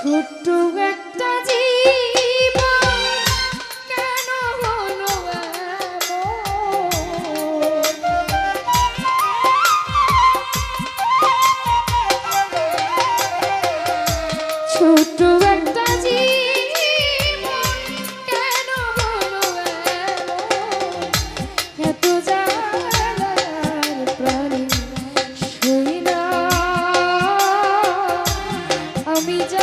ছোট্ট একটা জীবন কেন হলো ছোট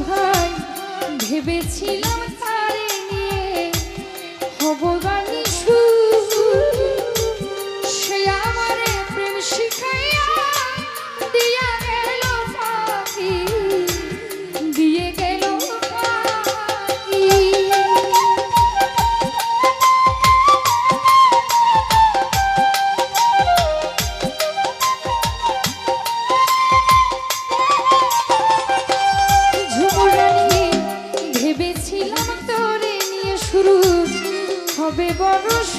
ভাই ভেবেছিল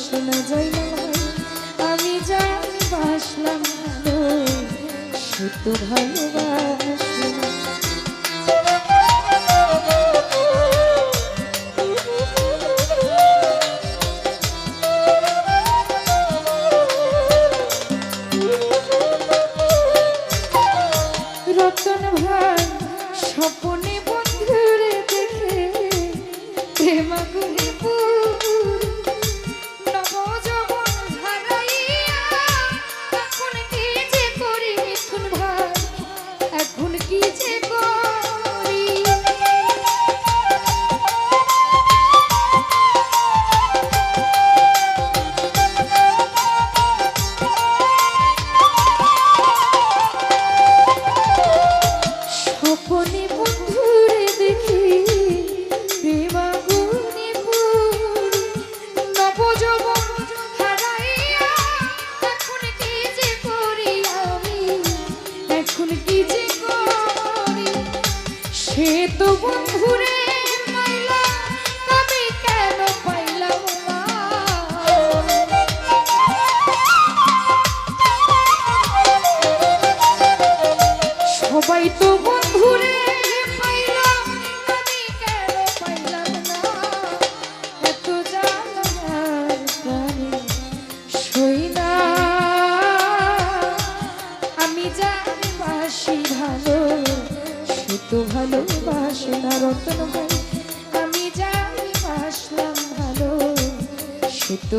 শোনা যায় না আমি যাই বাসলাম সে তো ভালোবাসলাম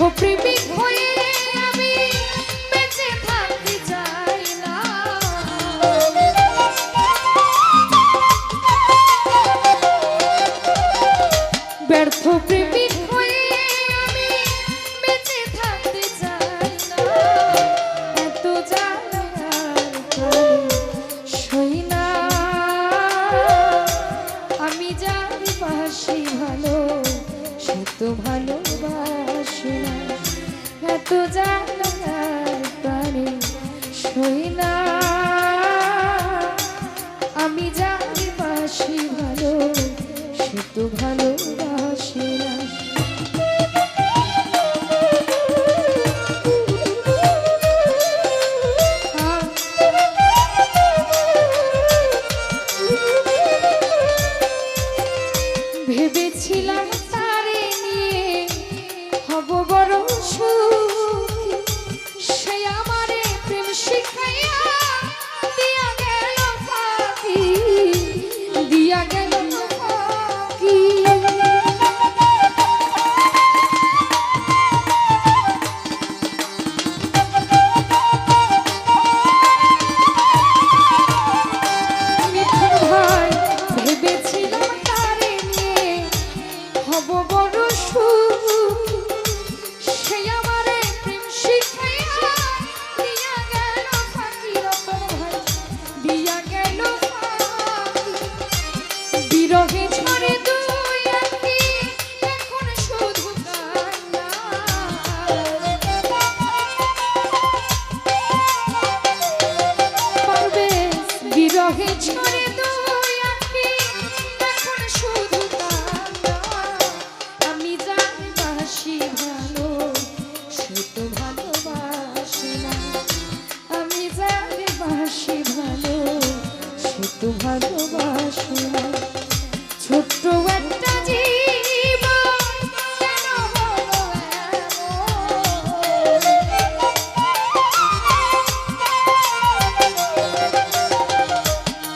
oprimir. ছুই না।